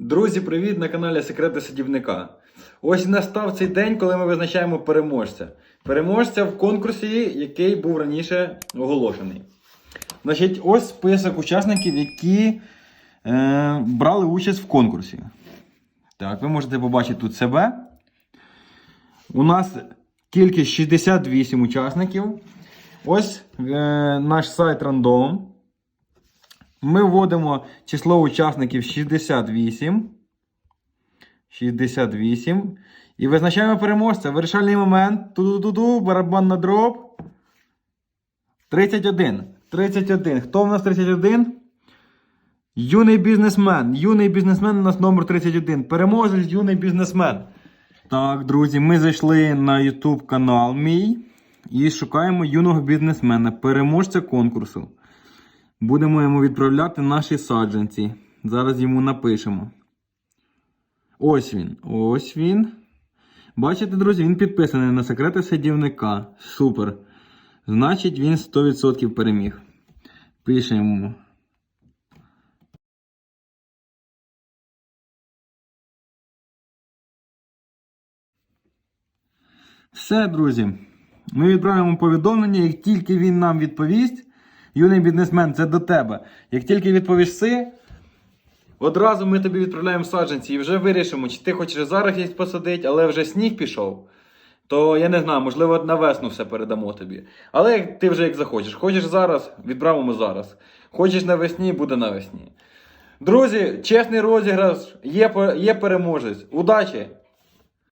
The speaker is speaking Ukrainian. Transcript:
Друзі, привіт на каналі Секрети Садівника. Ось настав цей день, коли ми визначаємо переможця. Переможця в конкурсі, який був раніше оголошений. Значить, ось список учасників, які е, брали участь в конкурсі. Так, ви можете побачити тут себе. У нас кількість 68 учасників. Ось е, наш сайт рандом. Ми вводимо число учасників 68. 68. І визначаємо переможця. Вирішальний момент. Ту-ду-ду-ду, барабан на дроб. 31. 31. Хто в нас 31? Юний бізнесмен. Юний бізнесмен у нас номер 31. Переможець юний бізнесмен. Так, друзі, ми зайшли на YouTube канал мій і шукаємо юного бізнесмена, переможця конкурсу. Будемо йому відправляти наші саджанці. Зараз йому напишемо. Ось він. Ось він. Бачите, друзі, він підписаний на секрети садівника. Супер. Значить, він 100% переміг. Пишемо. Все, друзі. Ми відправимо повідомлення, як тільки він нам відповість. Юний бізнесмен, це до тебе. Як тільки відповісти, одразу ми тобі відправляємо саджанці і вже вирішимо, чи ти хочеш зараз їх посадити, але вже сніг пішов. То я не знаю, можливо, на весну все передамо тобі. Але ти вже як захочеш. Хочеш зараз, відправимо зараз. Хочеш навесні, буде навесні. Друзі, чесний розіграш, є, є переможець. Удачі!